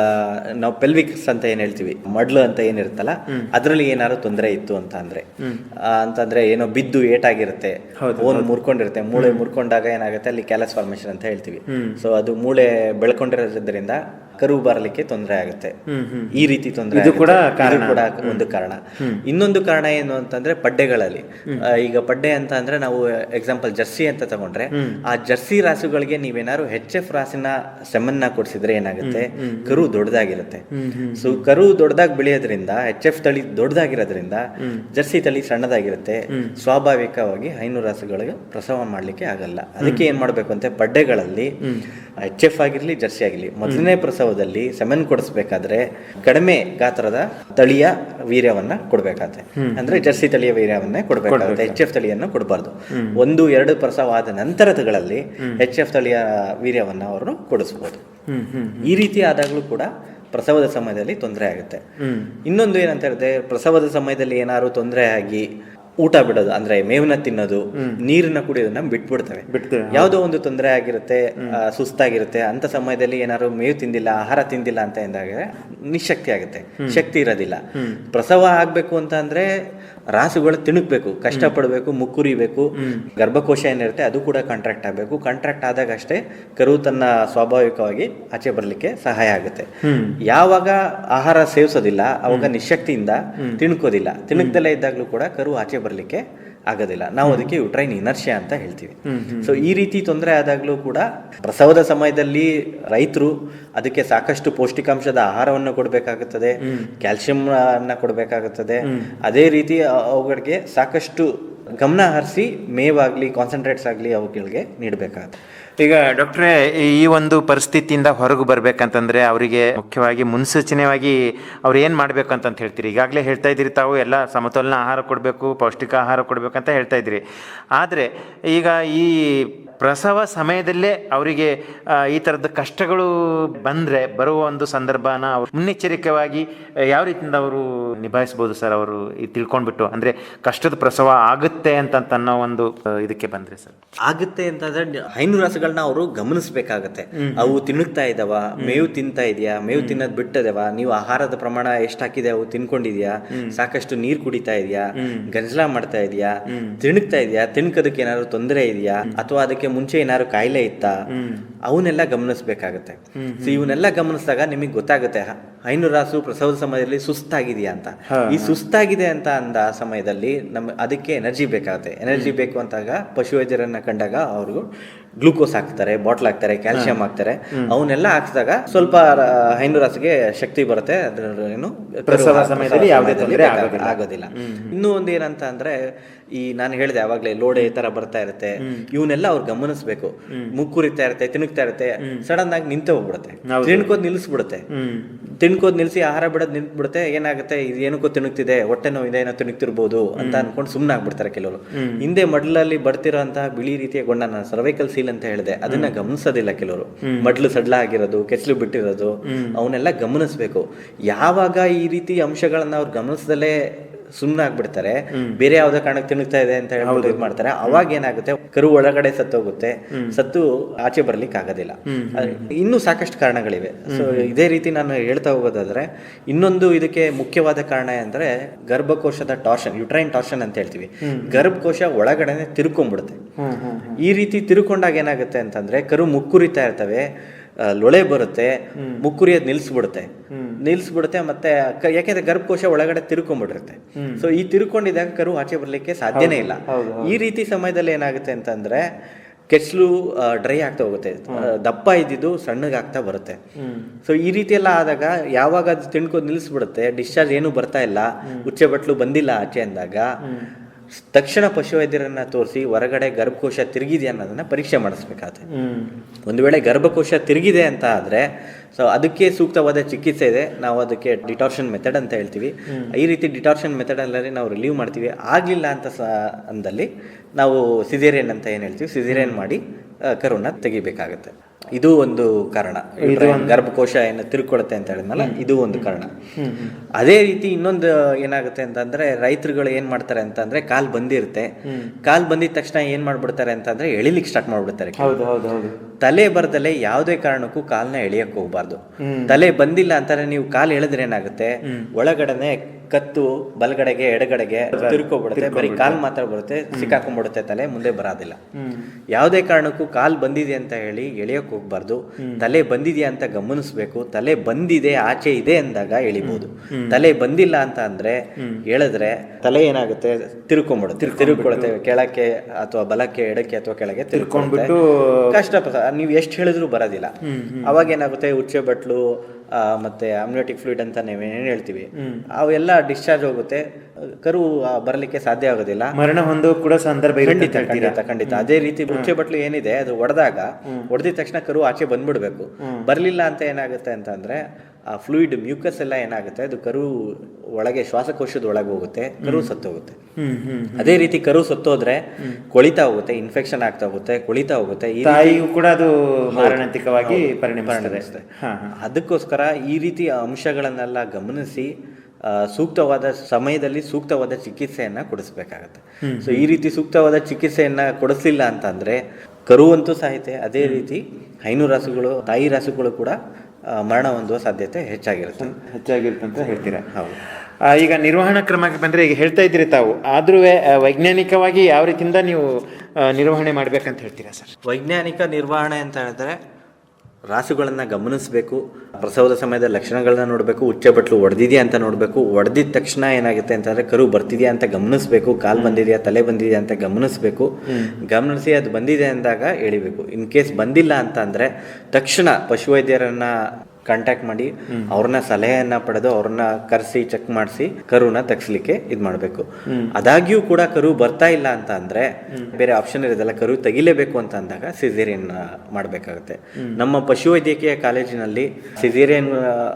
ನಾವು ಪೆಲ್ವಿಕ್ಸ್ ಅಂತ ಏನ್ ಹೇಳ್ತೀವಿ ಮಡ್ಲು ಅಂತ ಏನಿರುತ್ತಲ್ಲ ಅದರಲ್ಲಿ ಏನಾದ್ರು ತೊಂದರೆ ಇತ್ತು ಅಂತ ಅಂದ್ರೆ ಅಂತಂದ್ರೆ ಏನೋ ಬಿದ್ದು ಏಟಾಗಿರುತ್ತೆ ಓನ್ ಮುರ್ಕೊಂಡಿರುತ್ತೆ ಮೂಳೆ ಮುರ್ಕೊಂಡಾಗ ಏನಾಗುತ್ತೆ ಅಲ್ಲಿ ಕ್ಯಾಲಸ್ ಫಾರ್ಮೇಶನ್ ಅಂತ ಹೇಳ್ತೀವಿ. ಸೊ ಅದು ಮೂಳೆ ಬೆಳ್ಕೊಂಡಿರೋದ್ರಿಂದ ಕರು ಬರಲಿಕ್ಕೆ ತೊಂದರೆ ಆಗುತ್ತೆ. ಈ ರೀತಿ ತೊಂದರೆ ಇದು ಕೂಡ ಒಂದು ಕಾರಣ. ಇನ್ನೊಂದು ಕಾರಣ ಏನು ಅಂತಂದ್ರೆ ಪಡ್ಡೆಗಳಲ್ಲಿ. ಈಗ ಪಡ್ಡೆ ಅಂತ ಅಂದ್ರೆ ನಾವು ಎಕ್ಸಾಂಪಲ್ ಜರ್ಸಿ ಅಂತ ತಗೊಂಡ್ರೆ ಆ ಜರ್ಸಿ ರಾಸುಗಳಿಗೆ ನೀವೇನಾದ್ರು ಹೆಚ್ ಎಫ್ ರಾಸಿನ ಸೆಮನ್ನ ಕೊಡಿಸಿದ್ರೆ ಏನಾಗುತ್ತೆ? ಕರು ದೊಡ್ಡದಾಗಿರುತ್ತೆ ಸೊ ಕರು ದೊಡ್ಡದಾಗಿ ಬೆಳೆಯೋದ್ರಿಂದ ಹೆಚ್ ಎಫ್ ತಳಿ ದೊಡ್ಡದಾಗಿರೋದ್ರಿಂದ ಜರ್ಸಿ ತಳಿ ಸಣ್ಣದಾಗಿರುತ್ತೆ. ಸ್ವಾಭಾವಿಕವಾಗಿ ಹೈನು ರಾಸುಗಳಿಗೆ ಪ್ರಸವ ಮಾಡ್ಲಿಕ್ಕೆ ಆಗಲ್ಲ. ಅದಕ್ಕೆ ಏನ್ ಮಾಡ್ಬೇಕು ಅಂತ? ಪಡ್ಡೆಗಳಲ್ಲಿ ಎಚ್ ಎಫ್ ಆಗಿರ್ಲಿ ಜರ್ಸಿ ಆಗಿರ್ಲಿ. ಮೊದಲನೇ ಪ್ರಸವದಲ್ಲಿ ಸೆಮೆನ್ ಕೊಡಿಸ್ಬೇಕಾದ್ರೆ ಕಡಿಮೆ ಗಾತ್ರದ ತಳಿಯ ವೀರ್ಯವನ್ನ ಕೊಡ್ಬೇಕಾಗುತ್ತೆ. ಅಂದ್ರೆ ಜರ್ಸಿ ತಳಿಯ ವೀರ್ಯವನ್ನೇ ಕೊಡ್ಬೇಕಾಗುತ್ತೆ. ಎಚ್ ಎಫ್ ತಳಿಯನ್ನು ಕೊಡಬಾರ್ದು. ಒಂದು ಎರಡು ಪ್ರಸವ ಆದ ನಂತರಗಳಲ್ಲಿ ಎಚ್ ಎಫ್ ತಳಿಯ ವೀರ್ಯವನ್ನ ಅವರು ಕೊಡಿಸ್ಬೋದು. ಈ ರೀತಿ ಆದಾಗಲೂ ಕೂಡ ಪ್ರಸವದ ಸಮಯದಲ್ಲಿ ತೊಂದರೆ ಆಗುತ್ತೆ. ಇನ್ನೊಂದು ಏನಂತ ಹೇಳಿದ್ರೆ ಪ್ರಸವದ ಸಮಯದಲ್ಲಿ ಏನಾದ್ರು ತೊಂದರೆ ಆಗಿ ಊಟ ಬಿಡೋದು ಅಂದ್ರೆ ಮೇವನ್ನ ತಿನ್ನೋದು ನೀರನ್ನ ಕುಡಿಯೋದನ್ನ ಬಿಟ್ಬಿಡ್ತವೆ. ಬಿಡ್ತೇವೆ ಯಾವುದೋ ಒಂದು ತೊಂದರೆ ಆಗಿರುತ್ತೆ ಸುಸ್ತಾಗಿರುತ್ತೆ ಅಂತ ಸಮಯದಲ್ಲಿ ಏನಾದ್ರು ಮೇವು ತಿಂದಿಲ್ಲ ಆಹಾರ ತಿಂದಿಲ್ಲ ಅಂತ ಎಂದಾಗ ನಿಶಕ್ತಿ ಆಗುತ್ತೆ. ಶಕ್ತಿ ಇರೋದಿಲ್ಲ. ಪ್ರಸವ ಆಗ್ಬೇಕು ಅಂತ ಅಂದ್ರೆ ರಾಸುಗಳು ತಿಣುಕ್ಬೇಕು ಕಷ್ಟಪಡಬೇಕು ಮುಕ್ಕುರಿಬೇಕು ಗರ್ಭಕೋಶ ಏನಿರುತ್ತೆ ಅದು ಕೂಡ ಕಾಂಟ್ರಾಕ್ಟ್ ಆಗಬೇಕು. ಕಾಂಟ್ರಾಕ್ಟ್ ಆದಾಗ ಅಷ್ಟೇ ಕರು ತನ್ನ ಸ್ವಾಭಾವಿಕವಾಗಿ ಆಚೆ ಬರಲಿಕ್ಕೆ ಸಹಾಯ ಆಗುತ್ತೆ. ಯಾವಾಗ ಆಹಾರ ಸೇವಿಸೋದಿಲ್ಲ ಅವಾಗ ನಿಶಕ್ತಿಯಿಂದ ತಿಣುಕೋದಿಲ್ಲ. ತಿಣುಕ್ದಲ್ಲೇ ಇದ್ದಾಗಲೂ ಕೂಡ ಕರು ಆಚೆ ಬರಲಿಕ್ಕೆ ಆಗೋದಿಲ್ಲ. ನಾವು ಅದಕ್ಕೆ ಯುಟ್ರೈನ್ ಇನರ್ಷಿಯಾ ಅಂತ ಹೇಳ್ತೀವಿ. ಸೊ ಈ ರೀತಿ ತೊಂದರೆ ಆದಾಗಲೂ ಕೂಡ ಪ್ರಸವದ ಸಮಯದಲ್ಲಿ ರೈತರು ಅದಕ್ಕೆ ಸಾಕಷ್ಟು ಪೌಷ್ಟಿಕಾಂಶದ ಆಹಾರವನ್ನು ಕೊಡಬೇಕಾಗುತ್ತದೆ ಕ್ಯಾಲ್ಸಿಯಂ ಅನ್ನ ಕೊಡಬೇಕಾಗುತ್ತದೆ. ಅದೇ ರೀತಿ ಅವುಗಳಿಗೆ ಸಾಕಷ್ಟು ಗಮನ ಹರಿಸಿ ಮೇವಾಗಲಿ ಕಾನ್ಸಂಟ್ರೇಟ್ಸ್ ಆಗಲಿ ಅವುಗಳಿಗೆ ನೀಡಬೇಕಾಗುತ್ತೆ. ಈಗ ಡಾಕ್ಟ್ರೇ, ಈ ಒಂದು ಪರಿಸ್ಥಿತಿಯಿಂದ ಹೊರಗೆ ಬರಬೇಕಂತಂದರೆ ಅವರಿಗೆ ಮುಖ್ಯವಾಗಿ ಮುನ್ಸೂಚನೆಯಾಗಿ ಅವ್ರು ಏನು ಮಾಡಬೇಕು ಅಂತಂತ ಹೇಳ್ತೀರಿ? ಈಗಾಗಲೇ ಹೇಳ್ತಾ ಇದ್ದೀರಿ ತಾವು, ಎಲ್ಲ ಸಮತೋಲನ ಆಹಾರ ಕೊಡಬೇಕು, ಪೌಷ್ಟಿಕ ಆಹಾರ ಕೊಡಬೇಕಂತ ಹೇಳ್ತಾ ಇದ್ದೀರಿ. ಆದರೆ ಈಗ ಈ ಪ್ರಸವ ಸಮಯದಲ್ಲೇ ಅವರಿಗೆ ಈ ಥರದ ಕಷ್ಟಗಳು ಬಂದರೆ ಬರುವ ಒಂದು ಸಂದರ್ಭನ ಅವರು ಮುನ್ನೆಚ್ಚರಿಕೆಯಾಗಿ ಯಾವ ರೀತಿಯಿಂದ ಅವರು ನಿಭಾಯಿಸ್ಬೋದು ಸರ್ ಅವರು ತಿಳ್ಕೊಂಡ್ಬಿಟ್ಟು? ಅಂದರೆ ಕಷ್ಟದ ಪ್ರಸವ ಆಗುತ್ತೆ ಅಂತ ತನ್ನ ಒಂದು ಇದಕ್ಕೆ ಬಂದರೆ ಸರ್. ಆಗುತ್ತೆ ಅಂತಂದ್ರೆ ಹೈನು ರಾಸುಗಳನ್ನ ಅವರು ಗಮನಿಸಬೇಕಾಗತ್ತೆ. ಅವು ತಿನ್ನುತ್ತಾ ಇದ್ದಾವ ಮೇವು ತಿಂತಾ ಇದೆಯಾ ಮೇವು ತಿನ್ನೋದು ಬಿಟ್ಟದವ ನೀವು ಆಹಾರದ ಪ್ರಮಾಣ ಎಷ್ಟು ಹಾಕಿದೆ ಅವು ತಿನ್ಕೊಂಡಿದ್ಯಾ ಸಾಕಷ್ಟು ನೀರು ಕುಡಿತಾ ಇದೆಯಾ ಗಂಜಲ ಮಾಡ್ತಾ ಇದೆಯಾ ತಿಣುಕ್ತಾ ಇದೆಯಾ ತಿನ್ಕೋದಕ್ಕೆ ಏನಾದ್ರು ತೊಂದರೆ ಇದೆಯಾ ಅಥವಾ ಅದಕ್ಕೆ ಮುಂಚೆ ಏನಾದ್ರು ಕಾಯಿಲೆ ಇತ್ತ ಅವನ್ನೆಲ್ಲ ಗಮನಿಸ್ಬೇಕಾಗತ್ತೆ. ಸೊ ಇವನ್ನೆಲ್ಲ ಗಮನಿಸಿದಾಗ ನಿಮಗೆ ಗೊತ್ತಾಗುತ್ತೆ ಹೈನುರಾಸು ಹೈನು ರಾಸು ಪ್ರಸವದ ಸಮಯದಲ್ಲಿ ಸುಸ್ತಾಗಿದೆಯಾ ಅಂತ. ಈ ಸುಸ್ತಾಗಿದೆ ಅಂತ ಅಂದ ಸಮಯದಲ್ಲಿ ನಮ್ ಅದಕ್ಕೆ ಎನರ್ಜಿ ಬೇಕಾಗುತ್ತೆ. ಎನರ್ಜಿ ಬೇಕು ಅಂತಾಗ ಪಶುವೈದ್ಯರನ್ನ ಕಂಡಾಗ ಅವ್ರಿಗೂ ಗ್ಲೂಕೋಸ್ ಹಾಕ್ತಾರೆ ಬಾಟ್ಲ್ ಹಾಕ್ತಾರೆ ಕ್ಯಾಲ್ಸಿಯಂ ಹಾಕ್ತಾರೆ. ಅವನ್ನೆಲ್ಲ ಹಾಕಿದಾಗ ಸ್ವಲ್ಪ ಹೈನು ರಾಸಿಗೆ ಶಕ್ತಿ ಬರುತ್ತೆ. ಏನು ಸಮಯದಲ್ಲಿ ಯಾವುದೇ ತೊಂದರೆ ಆಗೋದಿಲ್ಲ. ಇನ್ನು ಒಂದು ಏನಂತ ಅಂದ್ರೆ ಈ ನಾನು ಹೇಳಿದೆ ಯಾವಾಗ್ಲೇ ಲೋಡೆ ಈ ತರ ಬರ್ತಾ ಇರುತ್ತೆ. ಇವನ್ನೆಲ್ಲ ಅವ್ರು ಗಮನಿಸ್ಬೇಕು. ಮುಕ್ಕುರಿತಾ ಇರುತ್ತೆ ತಿನ್ನುತ್ತಾ ಇರುತ್ತೆ. ಸಡನ್ ಆಗಿ ನಿಂತೆ ಹೋಗ್ಬಿಡುತ್ತೆ. ತಿನ್ಕೋದ್ ನಿಲ್ಲಿಸ್ಬಿಡುತ್ತೆ. ತಿನ್ಕೋದ್ ನಿಲ್ಸಿ ಆಹಾರ ಬಿಡೋದ್ ನಿಂತ್ಬಿಡುತ್ತೆ. ಏನಾಗುತ್ತೆ? ಇದು ಏನಕ್ಕೋ ತಿನ್ನುತ್ತಿದೆ. ಹೊಟ್ಟೆ ನೋವು ಇದೆ ಏನೋ ತಿನ್ನುತ್ತಿರ್ಬೋದು ಅಂತ ಅನ್ಕೊಂಡು ಸುಮ್ಮನೆ ಆಗ್ಬಿಡ್ತಾರೆ ಕೆಲವರು ಹಿಂದೆ ಮಡ್ಲಲ್ಲಿ ಬರ್ತಿರೋಂತಹ ಬಿಳಿ ರೀತಿಯ ಗೊಂಡನ ಸರ್ವೈಕಲ್ ಅಂತ ಹೇಳಿದೆ. ಅದನ್ನ ಗಮನಿಸೋದಿಲ್ಲ ಕೆಲವರು. ಮಡ್ಲು ಸಡ್ಲ ಆಗಿರೋದು ಕೆಚ್ಚಲು ಬಿಟ್ಟಿರೋದು ಅವನ್ನೆಲ್ಲ ಗಮನಿಸ್ಬೇಕು. ಯಾವಾಗ ಈ ರೀತಿ ಅಂಶಗಳನ್ನ ಅವ್ರು ಗಮನಿಸದಲ್ಲೇ ಸುಮ್ಮನೆ ಆಗ್ಬಿಡ್ತಾರೆ ಬೇರೆ ಯಾವ್ದೋ ಕಾರಣಕ್ಕೆ ತಿನ್ನುತ್ತಾ ಇದೆ ಅಂತ ಹೇಳ್ಬಿಟ್ಟು ಇದು ಮಾಡ್ತಾರೆ. ಅವಾಗ ಏನಾಗುತ್ತೆ? ಕರು ಒಳಗಡೆ ಸತ್ತೋಗುತ್ತೆ. ಸತ್ತು ಆಚೆ ಬರ್ಲಿಕ್ಕೆ ಆಗೋದಿಲ್ಲ. ಇನ್ನೂ ಸಾಕಷ್ಟು ಕಾರಣಗಳಿವೆ. ಸೊ ಇದೇ ರೀತಿ ನಾನು ಹೇಳ್ತಾ ಹೋಗೋದಾದ್ರೆ ಇನ್ನೊಂದು ಇದಕ್ಕೆ ಮುಖ್ಯವಾದ ಕಾರಣ ಅಂದ್ರೆ ಗರ್ಭಕೋಶದ ಟಾರ್ಷನ್ ಯುಟ್ರೈನ್ ಟಾರ್ಷನ್ ಅಂತ ಹೇಳ್ತೀವಿ. ಗರ್ಭಕೋಶ ಒಳಗಡೆನೆ ತಿರ್ಕೊಂಡ್ಬಿಡುತ್ತೆ ಈ ರೀತಿ ತಿರುಕೊಂಡಾಗ ಏನಾಗುತ್ತೆ ಅಂತಂದ್ರೆ ಕರು ಮುಕ್ಕುರಿತಾ ಇರ್ತವೆ. ಲೊಳೆ ಬರುತ್ತೆ ಮುಕ್ಕುರಿಯೋದ್ ನಿಲ್ಸ್ಬಿಡುತ್ತೆ. ನಿಲ್ಸ್ಬಿಡುತ್ತೆ ಮತ್ತೆ ಯಾಕೆಂದ್ರೆ ಗರ್ಭಕೋಶ ಒಳಗಡೆ ತಿರ್ಕೊಂಡ್ಬಿಟ್ಟಿರುತ್ತೆ. ಸೊ ಈ ತಿರ್ಕೊಂಡಿದಾಗ ಕರು ಆಚೆ ಬರ್ಲಿಕ್ಕೆ ಸಾಧ್ಯನೇ ಇಲ್ಲ. ಈ ರೀತಿ ಸಮಯದಲ್ಲಿ ಏನಾಗುತ್ತೆ ಅಂತಂದ್ರೆ ಕೆಚ್ಚಲು ಡ್ರೈ ಆಗ್ತಾ ಹೋಗುತ್ತೆ. ದಪ್ಪ ಇದ್ದಿದ್ದು ಸಣ್ಣಗಾಗ್ತಾ ಬರುತ್ತೆ. ಸೊ ಈ ರೀತಿ ಎಲ್ಲ ಆದಾಗ ಯಾವಾಗ ಅದು ತಿನ್ಕೋದು ನಿಲ್ಲಿಸ್ಬಿಡುತ್ತೆ ಡಿಸ್ಚಾರ್ಜ್ ಏನು ಬರ್ತಾ ಇಲ್ಲ ಉಚ್ಚೆ ಬಟ್ಲು ಬಂದಿಲ್ಲ ಆಚೆ ಅಂದಾಗ ತಕ್ಷಣ ಪಶುವೈದ್ಯರನ್ನ ತೋರಿಸಿ ಹೊರಗಡೆ ಗರ್ಭಕೋಶ ತಿರುಗಿದೆ ಅನ್ನೋದನ್ನ ಪರೀಕ್ಷೆ ಮಾಡಿಸ್ಬೇಕಾಗುತ್ತೆ ಒಂದು ವೇಳೆ ಗರ್ಭಕೋಶ ತಿರುಗಿದೆ ಅಂತ ಆದ್ರೆ ಸೊ ಅದಕ್ಕೆ ಸೂಕ್ತವಾದ ಚಿಕಿತ್ಸೆ ಇದೆ. ನಾವು ಅದಕ್ಕೆ ಡಿಟಾರ್ಷನ್ ಮೆಥಡ್ ಅಂತ ಹೇಳ್ತೀವಿ. ಈ ರೀತಿ ಡಿಟಾರ್ಷನ್ ಮೆಥಡ್ ಅಲ್ಲಿ ನಾವು ರಿಲೀವ್ ಮಾಡ್ತೀವಿ. ಆಗ್ಲಿಲ್ಲ ಅಂತ ಸ ಅಂದಲ್ಲಿ ನಾವು ಸಿಜೇರಿಯನ್ ಅಂತ ಏನ್ ಹೇಳ್ತೀವಿ? ಸಿಜೇರಿಯನ್ ಮಾಡಿ ತೆಗಿಬೇಕಾಗತ್ತೆ ತೆಗಿಬೇಕಾಗುತ್ತೆ. ಇದು ಒಂದು ಕಾರಣ. ಗರ್ಭಕೋಶ ಏನು ತಿರ್ಕೊಳುತ್ತೆ ಅಂತ ಹೇಳಿದ್ನಲ್ಲ ಇದು ಒಂದು ಕಾರಣ. ಅದೇ ರೀತಿ ಇನ್ನೊಂದು ಏನಾಗುತ್ತೆ ಅಂತಂದ್ರೆ ರೈತರುಗಳು ಏನ್ ಮಾಡ್ತಾರೆ ಅಂತಂದ್ರೆ ಕಾಲ್ ಬಂದಿರುತ್ತೆ. ಕಾಲ್ ಬಂದಿದ ತಕ್ಷಣ ಏನ್ ಮಾಡ್ಬಿಡ್ತಾರೆ ಅಂತಂದ್ರೆ ಎಳಿಲಿಕ್ಕೆ ಸ್ಟಾರ್ಟ್ ಮಾಡ್ಬಿಡ್ತಾರೆ ತಲೆ ಬರ್ದಲೆ ಯಾವುದೇ ಕಾರಣಕ್ಕೂ ಕಾಲ್ನ ಎಳಿಯಕ್ ಹೋಗ್ಬಾರ್ದು. ತಲೆ ಬಂದಿಲ್ಲ ಅಂತಾರೆ ನೀವು ಕಾಲ್ ಎಳೆದ್ರೆ ಏನಾಗುತ್ತೆ? ಒಳಗಡೆನೆ ಕತ್ತು ಬಲಗಡೆಗೆ ಎಡಗಡೆಗೆ ತಿರ್ಕೊಬಿಡುತ್ತೆ. ಬರೀ ಕಾಲ್ ಮಾತ್ರ ಬರುತ್ತೆ ಸಿಕ್ಕಾಕೊಂಡ್ಬಿಡುತ್ತೆ ತಲೆ ಮುಂದೆ ಬರೋದಿಲ್ಲ. ಯಾವುದೇ ಕಾರಣಕ್ಕೂ ಕಾಲ್ ಬಂದಿದೆ ಅಂತ ಹೇಳಿ ಎಳೆಯೋಕೆ ಹೋಗ್ಬಾರ್ದು. ತಲೆ ಬಂದಿದೆಯಾ ಅಂತ ಗಮನಿಸ್ಬೇಕು. ತಲೆ ಬಂದಿದೆ ಆಚೆ ಇದೆ ಅಂದಾಗ ಎಳಿಬಹುದು ತಲೆ ಬಂದಿಲ್ಲ ಅಂತ ಅಂದ್ರೆ ಹೇಳಿದ್ರೆ ತಲೆ ಏನಾಗುತ್ತೆ? ತಿರ್ಕೊಂಡ್ಬಿಡುತ್ತೆ. ತಿರುಕೊಳ್ತೇವೆ. ಕೆಳಕ್ಕೆ ಅಥವಾ ಬಲಕ್ಕೆ ಎಡಕ್ಕೆ ಅಥವಾ ಕೆಳಗೆ ತಿರ್ಕೊಂಡ್ಬಿಟ್ಟು ಕಷ್ಟ ನೀವು ಎಷ್ಟು ಹೇಳಿದ್ರು ಬರೋದಿಲ್ಲ. ಅವಾಗ ಏನಾಗುತ್ತೆ? ಉಚ್ಚೆ ಬಟ್ಲು ಮತ್ತೆ ಅಮ್ನಿಯೋಟಿಕ್ ಫ್ಲೂಯಿಡ್ ಅಂತ ಏನು ಹೇಳ್ತೀವಿ ಅವೆಲ್ಲ ಡಿಸ್ಚಾರ್ಜ್ ಹೋಗುತ್ತೆ. ಕರು ಬರಲಿಕ್ಕೆ ಸಾಧ್ಯ ಆಗೋದಿಲ್ಲ. ಮರಣ ಹೊಂದೋ ಕೂಡ ಸಂದರ್ಭ ಖಂಡಿತ ಖಂಡಿತ. ಖಂಡಿತ ಅದೇ ರೀತಿ ಮುಚ್ಚೆ ಬಟ್ಲು ಏನಿದೆ ಅದು ಒಡೆದಾಗ ಒಡೆದ ತಕ್ಷಣ ಕರು ಆಚೆ ಬಂದ್ಬಿಡ್ಬೇಕು. ಬರಲಿಲ್ಲ ಅಂತ ಏನಾಗುತ್ತೆ ಅಂತ ಅಂದ್ರೆ ಆ ಫ್ಲೂಯಿಡ್ ಮ್ಯೂಕಸ್ ಎಲ್ಲ ಏನಾಗುತ್ತೆ? ಅದು ಕರು ಒಳಗೆ ಶ್ವಾಸಕೋಶದ ಒಳಗೆ ಹೋಗುತ್ತೆ ಕರು ಸತ್ತೋಗುತ್ತೆ. ಅದೇ ರೀತಿ ಕರು ಸತ್ತೋದ್ರೆ ಕೊಳಿತಾ ಹೋಗುತ್ತೆ ಇನ್ಫೆಕ್ಷನ್ ಆಗ್ತಾ ಹೋಗುತ್ತೆ ಕೊಳಿತಾ ಹೋಗುತ್ತೆ ತಾಯಿಗೂ ಕೂಡ ಅದು ಮಾರಣಾಂತಿಕವಾಗಿ ಅದಕ್ಕೋಸ್ಕರ ಈ ರೀತಿ ಅಂಶಗಳನ್ನೆಲ್ಲ ಗಮನಿಸಿ ಸೂಕ್ತವಾದ ಸಮಯದಲ್ಲಿ ಸೂಕ್ತವಾದ ಚಿಕಿತ್ಸೆಯನ್ನ ಕೊಡಿಸ್ಬೇಕಾಗತ್ತೆ. ಸೊ ಈ ರೀತಿ ಸೂಕ್ತವಾದ ಚಿಕಿತ್ಸೆಯನ್ನ ಕೊಡಿಸಲಿಲ್ಲ ಅಂತಂದ್ರೆ ಕರುವಂತೂ ಸಾಹಿತ್ಯ ಅದೇ ರೀತಿ ಹೈನು ರಾಸುಗಳು ತಾಯಿ ರಾಸುಗಳು ಕೂಡ ಮರಣ ಹೊಂದುವ ಸಾಧ್ಯತೆ ಹೆಚ್ಚಾಗಿರುತ್ತೆ. ಹೆಚ್ಚಾಗಿರುತ್ತೆ ಅಂತ ಹೇಳ್ತೀರಾ? ಹೌದು. ಈಗ ನಿರ್ವಹಣಾ ಕ್ರಮಕ್ಕೆ ಬಂದರೆ ಈಗ ಹೇಳ್ತಾ ಇದ್ದೀರಿ ತಾವು. ಆದರೂ ವೈಜ್ಞಾನಿಕವಾಗಿ ಯಾವ ರೀತಿಯಿಂದ ನೀವು ನಿರ್ವಹಣೆ ಮಾಡಬೇಕಂತ ಹೇಳ್ತೀರಾ ಸರ್? ವೈಜ್ಞಾನಿಕ ನಿರ್ವಹಣೆ ಅಂತ ಹೇಳಿದ್ರೆ ರಾಸುಗಳನ್ನ ಗಮನಿಸಬೇಕು ಪ್ರಸವದ ಸಮಯದ ಲಕ್ಷಣಗಳನ್ನ ನೋಡಬೇಕು ಉಚ್ಚೆ ಬಟ್ಲು ಒಡೆದಿದೆಯಾ ಅಂತ ನೋಡಬೇಕು ಒಡೆದಿದ ತಕ್ಷಣ ಏನಾಗುತ್ತೆ ಅಂತಂದರೆ ಕರು ಬರ್ತಿದೆಯಾ ಅಂತ ಗಮನಿಸಬೇಕು ಕಾಲು ಬಂದಿದೆಯಾ ತಲೆ ಬಂದಿದೆಯಾ ಅಂತ ಗಮನಿಸಬೇಕು. ಗಮನಿಸಿ ಅದು ಬಂದಿದೆ ಅಂದಾಗ ಎಳಿಬೇಕು. ಇನ್ ಕೇಸ್ ಬಂದಿಲ್ಲ ಅಂತ ಅಂದ್ರೆ ತಕ್ಷಣ ಪಶುವೈದ್ಯರನ್ನ ಕಾಂಟ್ಯಾಕ್ಟ್ ಮಾಡಿ ಅವ್ರನ್ನ ಸಲಹೆಯನ್ನ ಪಡೆದು ಅವ್ರನ್ನ ಕರೆಸಿ ಚೆಕ್ ಮಾಡಿಸಿ ಕರುನ ತೆಗಿಸ್ಲಿಕ್ಕೆ ಇದು ಮಾಡಬೇಕು. ಅದಾಗ್ಯೂ ಕೂಡ ಕರು ಬರ್ತಾ ಇಲ್ಲ ಅಂತ ಅಂದ್ರೆ ಬೇರೆ ಆಪ್ಷನ್ ಇರೋದಲ್ಲ ಕರು ತೆಗಿಲೇಬೇಕು ಅಂತ ಅಂದಾಗ ಸಿಸೇರಿಯನ್ ಮಾಡಬೇಕಾಗುತ್ತೆ. ನಮ್ಮ ಪಶುವೈದ್ಯಕೀಯ ಕಾಲೇಜಿನಲ್ಲಿ ಸಿಸೇರಿಯನ್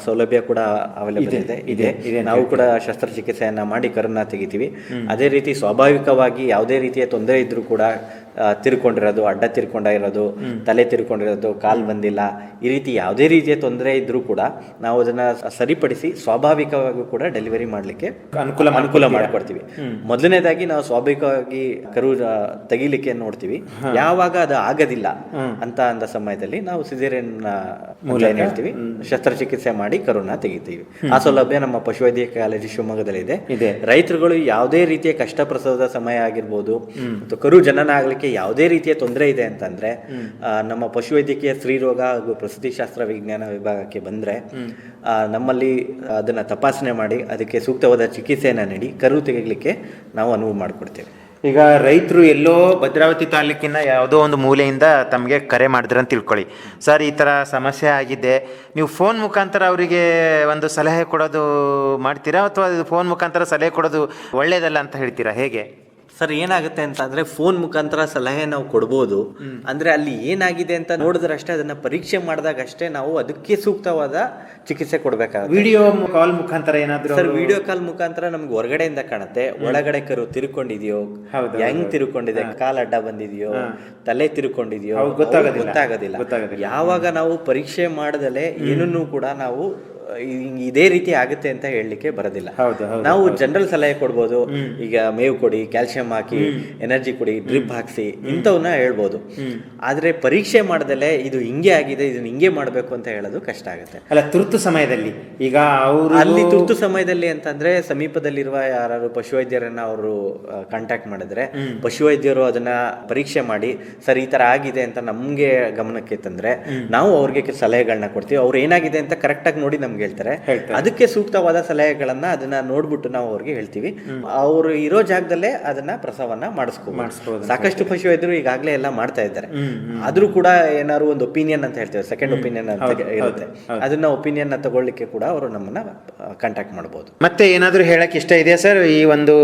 ಸೌಲಭ್ಯ ಕೂಡ ಅವೈಲೇಬಲ್ ಇದೆ ಇದೆ ನಾವು ಕೂಡ ಶಸ್ತ್ರಚಿಕಿತ್ಸೆಯನ್ನ ಮಾಡಿ ಕರುನ ತೆಗಿತೀವಿ. ಅದೇ ರೀತಿ ಸ್ವಾಭಾವಿಕವಾಗಿ ಯಾವುದೇ ರೀತಿಯ ತೊಂದರೆ ಇದ್ರೂ ಕೂಡ ತಿರ್ಕೊಂಡಿರೋದು ಅಡ್ಡ ತಿರ್ಕೊಂಡಿರೋದು ತಲೆ ತಿರ್ಕೊಂಡಿರೋದು ಕಾಲು ಬಂದಿಲ್ಲ ಈ ರೀತಿ ಯಾವುದೇ ರೀತಿಯ ತೊಂದರೆ ಇದ್ರೂ ಕೂಡ ನಾವು ಅದನ್ನ ಸರಿಪಡಿಸಿ ಸ್ವಾಭಾವಿಕವಾಗಿ ಕೂಡ ಡೆಲಿವರಿ ಮಾಡಲಿಕ್ಕೆ ಅನುಕೂಲ ಅನುಕೂಲ ಮಾಡಿಕೊಡ್ತೀವಿ. ಮೊದಲನೇದಾಗಿ ನಾವು ಸ್ವಾಭಾವಿಕವಾಗಿ ಕರು ತೆಗಿಲಿಕ್ಕೆ ನೋಡ್ತೀವಿ. ಯಾವಾಗ ಅದು ಆಗೋದಿಲ್ಲ ಅಂತ ಅಂದ ಸಮಯದಲ್ಲಿ ನಾವು ಸಿಜೇರಿಯನ್ ಏನ್ ಹೇಳ್ತೀವಿ. ಶಸ್ತ್ರಚಿಕಿತ್ಸೆ ಮಾಡಿ ಕರುನ ತೆಗಿತೀವಿ. ಆ ಸೌಲಭ್ಯ ನಮ್ಮ ಪಶುವೈದ್ಯ ಕಾಲೇಜು ಶಿವಮೊಗ್ಗದಲ್ಲಿ ಇದೆ. ಇದೆ. ರೈತರುಗಳು ಯಾವುದೇ ರೀತಿಯ ಕಷ್ಟ ಪ್ರಸವದ ಸಮಯ ಆಗಿರ್ಬೋದು ಮತ್ತು ಕರು ಜನನ ಆಗ್ಲಿಕ್ಕೆ ಯಾವುದೇ ರೀತಿಯ ತೊಂದರೆ ಇದೆ ಅಂತಂದ್ರೆ ನಮ್ಮ ಪಶುವೈದ್ಯಕೀಯ ಸ್ತ್ರೀರೋಗ ಹಾಗೂ ಪ್ರಸೂತಿಶಾಸ್ತ್ರ ವಿಜ್ಞಾನ ವಿಭಾಗಕ್ಕೆ ಬಂದ್ರೆ ನಮ್ಮಲ್ಲಿ ಅದನ್ನ ತಪಾಸಣೆ ಮಾಡಿ ಅದಕ್ಕೆ ಸೂಕ್ತವಾದ ಚಿಕಿತ್ಸೆಯನ್ನು ನೀಡಿ ಕರು ತೆಗಿಲಿಕ್ಕೆ ನಾವು ಅನುವು ಮಾಡಿಕೊಡ್ತೇವೆ. ಈಗ ರೈತರು ಎಲ್ಲೋ ಭದ್ರಾವತಿ ತಾಲೂಕಿನ ಯಾವುದೋ ಒಂದು ಮೂಲೆಯಿಂದ ತಮಗೆ ಕರೆ ಮಾಡಿದ್ರೆ ಅಂತ ತಿಳ್ಕೊಳ್ಳಿ. ಸರ್ ಈ ಥರ ಸಮಸ್ಯೆ ಆಗಿದೆ. ನೀವು ಫೋನ್ ಮುಖಾಂತರ ಅವರಿಗೆ ಒಂದು ಸಲಹೆ ಕೊಡೋದು ಮಾಡ್ತೀರಾ ಅಥವಾ ಫೋನ್ ಮುಖಾಂತರ ಸಲಹೆ ಕೊಡೋದು ಒಳ್ಳೇದಲ್ಲ ಅಂತ ಹೇಳ್ತೀರಾ? ಹೇಗೆ? ಸರ್ ಏನಾಗುತ್ತೆ ಅಂತ ಅಂದ್ರೆ ಫೋನ್ ಮುಖಾಂತರ ಸಲಹೆ ನಾವು ಕೊಡ್ಬೋದು. ಅಂದ್ರೆ ಅಲ್ಲಿ ಏನಾಗಿದೆ ಅಂತ ನೋಡಿದ್ರಷ್ಟೇ ಅದನ್ನ ಪರೀಕ್ಷೆ ಮಾಡಿದಾಗ ಅಷ್ಟೇ ನಾವು ಅದಕ್ಕೆ ಸೂಕ್ತವಾದ ಚಿಕಿತ್ಸೆ ಕೊಡ್ಬೇಕಾಗುತ್ತೆ. ವಿಡಿಯೋ ಕಾಲ್ ಮುಖಾಂತರ ಏನಾದ್ರೂ ಸರ್ ವಿಡಿಯೋ ಕಾಲ್ ಮುಖಾಂತರ ನಮ್ಗೆ ಹೊರಗಡೆಯಿಂದ ಕಾಣುತ್ತೆ. ಒಳಗಡೆ ಕರು ತಿರುಕೊಂಡಿದೆಯೋ ಹೆಂಗ್ ತಿರುಕೊಂಡಿದೆ ಕಾಲ್ ಅಡ್ಡ ಬಂದಿದೆಯೋ ತಲೆ ತಿರುಕೊಂಡಿದೆಯೋ ಗೊತ್ತಾಗೋದಿಲ್ಲ. ಯಾವಾಗ ನಾವು ಪರೀಕ್ಷೆ ಮಾಡದಲೆ ಏನನ್ನೂ ಕೂಡ ನಾವು ಇದೇ ರೀತಿ ಆಗುತ್ತೆ ಅಂತ ಹೇಳಲಿಕ್ಕೆ ಬರೋದಿಲ್ಲ. ನಾವು ಜನರಲ್ ಸಲಹೆ ಕೊಡ್ಬೋದು ಈಗ ಮೇವು ಕೊಡಿ ಕ್ಯಾಲ್ಸಿಯಂ ಹಾಕಿ ಎನರ್ಜಿ ಕೊಡಿ ಡ್ರಿಪ್ ಹಾಕ್ಸಿ ಇಂಥವನ್ನ ಹೇಳ್ಬೋದು. ಆದ್ರೆ ಪರೀಕ್ಷೆ ಮಾಡದಲ್ಲೇ ಇದು ಹಿಂಗೆ ಆಗಿದೆ ಇದನ್ನ ಹಿಂಗೆ ಮಾಡಬೇಕು ಅಂತ ಹೇಳೋದು ಕಷ್ಟ ಆಗುತ್ತೆ. ಅಲ್ಲ ತುರ್ತು ಸಮಯದಲ್ಲಿ ಈಗ ಅವರು ಅಲ್ಲಿ ತುರ್ತು ಸಮಯದಲ್ಲಿ ಅಂತಂದ್ರೆ ಸಮೀಪದಲ್ಲಿರುವ ಯಾರು ಪಶುವೈದ್ಯರನ್ನ ಅವರು ಕಾಂಟ್ಯಾಕ್ಟ್ ಮಾಡಿದ್ರೆ ಪಶುವೈದ್ಯರು ಅದನ್ನ ಪರೀಕ್ಷೆ ಮಾಡಿ ಸರ್ ಈ ತರ ಆಗಿದೆ ಅಂತ ನಮ್ಗೆ ಗಮನಕ್ಕೆ ತಂದ್ರೆ ನಾವು ಅವ್ರಿಗೆ ಸಲಹೆಗಳನ್ನ ಕೊಡ್ತೀವಿ. ಅವ್ರು ಏನಾಗಿದೆ ಅಂತ ಕರೆಕ್ಟಾಗಿ ನೋಡಿ ನಮ್ಗೆ ಹೇಳ್ತಾರೆ. ಅದಕ್ಕೆ ಸೂಕ್ತವಾದ ಸಲಹೆಗಳನ್ನ ಅದನ್ನ ನೋಡ್ಬಿಟ್ಟು ನಾವು ಅವ್ರಿಗೆ ಹೇಳ್ತೀವಿ. ಅವರು ಇರೋ ಜಾಗದಲ್ಲೇ ಅದನ್ನ ಪ್ರಸವನ್ನ ಮಾಡಿಸ್ಕೊ ಸಾಕಷ್ಟು ಪಶುವೈದ್ಯರು ಈಗಾಗಲೇ ಎಲ್ಲ ಮಾಡ್ತಾ ಇದ್ದಾರೆ. ಆದ್ರೂ ಕೂಡ ಏನಾದ್ರು ಒಂದು ಒಪಿನಿಯನ್ ಅಂತ ಹೇಳ್ತೇವೆ. ಸೆಕೆಂಡ್ ಒಪಿನಿಯನ್ ಅಂತ ಇರುತ್ತೆ. ಅದನ್ನ ಒಪಿನಿಯನ್ ತಗೊಳ್ಳಿಕ್ಕೆ ಕೂಡ ಅವರು ನಮ್ಮನ್ನ ಕಾಂಟ್ಯಾಕ್ಟ್ ಮಾಡಬಹುದು ಮತ್ತೆ ಏನಾದರೂ ಹೇಳಕ್ ಇಷ್ಟ ಇದೆಯಾ ಸರ್? ಈ ಒಂದು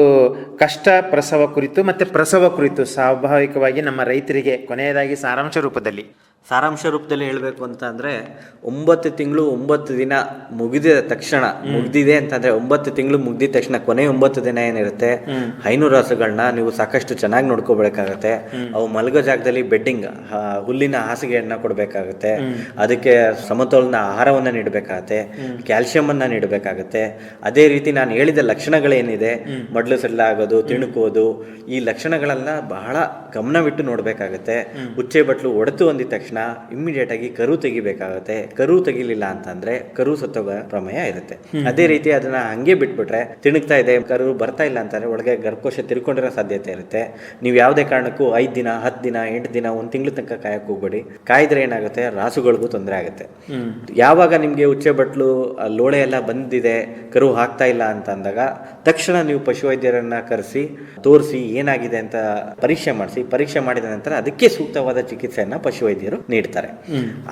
ಕಷ್ಟ ಪ್ರಸವ ಕುರಿತು ಮತ್ತೆ ಪ್ರಸವ ಕುರಿತು ಸ್ವಾಭಾವಿಕವಾಗಿ ನಮ್ಮ ರೈತರಿಗೆ ಕೊನೆಯದಾಗಿ ಸಾರಾಂಶ ರೂಪದಲ್ಲಿ ಸಾರಾಂಶ ರೂಪದಲ್ಲಿ ಹೇಳಬೇಕು ಅಂತ ಅಂದರೆ ಒಂಬತ್ತು ತಿಂಗಳು ಒಂಬತ್ತು ದಿನ ಮುಗಿದ ತಕ್ಷಣ ಮುಗ್ದಿದೆ ಅಂತಂದ್ರೆ ಒಂಬತ್ತು ತಿಂಗಳು ಮುಗ್ದಿದ ತಕ್ಷಣ ಕೊನೆ ಒಂಬತ್ತು ದಿನ ಏನಿರುತ್ತೆ? ಹೈನೂರು ಹಸುಗಳನ್ನ ನೀವು ಸಾಕಷ್ಟು ಚೆನ್ನಾಗಿ ನೋಡ್ಕೋಬೇಕಾಗತ್ತೆ ಅವು ಮಲಗೋ ಜಾಗದಲ್ಲಿ ಬೆಡ್ಡಿಂಗ್ ಹುಲ್ಲಿನ ಹಾಸಿಗೆಯನ್ನ ಕೊಡಬೇಕಾಗತ್ತೆ. ಅದಕ್ಕೆ ಸಮತೋಲನ ಆಹಾರವನ್ನ ನೀಡಬೇಕಾಗತ್ತೆ. ಕ್ಯಾಲ್ಸಿಯಂ ಅನ್ನ ನೀಡಬೇಕಾಗತ್ತೆ. ಅದೇ ರೀತಿ ನಾನು ಹೇಳಿದ ಲಕ್ಷಣಗಳೇನಿದೆ? ಮಡ್ಲು ಸೆಲ್ಲ ಆಗೋದು ತಿಣುಕೋದು ಈ ಲಕ್ಷಣಗಳನ್ನ ಬಹಳ ಗಮನವಿಟ್ಟು ನೋಡಬೇಕಾಗತ್ತೆ. ಉಚ್ಚೆ ಬಟ್ಲು ಒಡೆತು ಅಂದಿದ ತಕ್ಷಣ ಇಮ್ಮಿಡಿಯೇಟ್ ಆಗಿ ಕರು ತೆಗಿಬೇಕಾಗತ್ತೆ. ಕರು ತೆಗಿಲಿಲ್ಲ ಅಂತಂದ್ರೆ ಕರು ಸತ್ತೋಗ ಪ್ರಮೇಯ ಇರುತ್ತೆ. ಅದೇ ರೀತಿ ಅದನ್ನ ಹಂಗೆ ಬಿಟ್ಬಿಟ್ರೆ ತಿಣುಕ್ತಾ ಇದೆ ಕರು ಬರ್ತಾ ಇಲ್ಲ ಅಂತಂದ್ರೆ ಒಳಗೆ ಗರ್ಭಕೋಶ ತಿರ್ಕೊಂಡಿರೋ ಸಾಧ್ಯತೆ ಇರುತ್ತೆ. ನೀವು ಯಾವುದೇ ಕಾರಣಕ್ಕೂ ಐದ್ ದಿನ ಹತ್ತು ದಿನ ಎಂಟು ದಿನ ಒಂದ್ ತಿಂಗಳ ತನಕ ಕಾಯಕ್ಕೆ ಹೋಗ್ಬೇಡಿ. ಕಾಯ್ದ್ರೆ ಏನಾಗುತ್ತೆ? ರಾಸುಗಳಿಗೂ ತೊಂದರೆ ಆಗುತ್ತೆ. ಯಾವಾಗ ನಿಮ್ಗೆ ಉಚ್ಚೆ ಬಟ್ಲು ಲೋಳೆ ಎಲ್ಲ ಬಂದಿದೆ ಕರು ಹಾಕ್ತಾ ಇಲ್ಲ ಅಂತ ಅಂದಾಗ ತಕ್ಷಣ ನೀವು ಪಶುವೈದ್ಯರನ್ನ ಕರೆಸಿ ತೋರಿಸಿ ಏನಾಗಿದೆ ಅಂತ ಪರೀಕ್ಷೆ ಮಾಡಿಸಿ ಪರೀಕ್ಷೆ ಮಾಡಿದ ನಂತರ ಅದಕ್ಕೆ ಸೂಕ್ತವಾದ ಚಿಕಿತ್ಸೆಯನ್ನ ಪಶುವೈದ್ಯರು ನೀಡ್ತಾರೆ.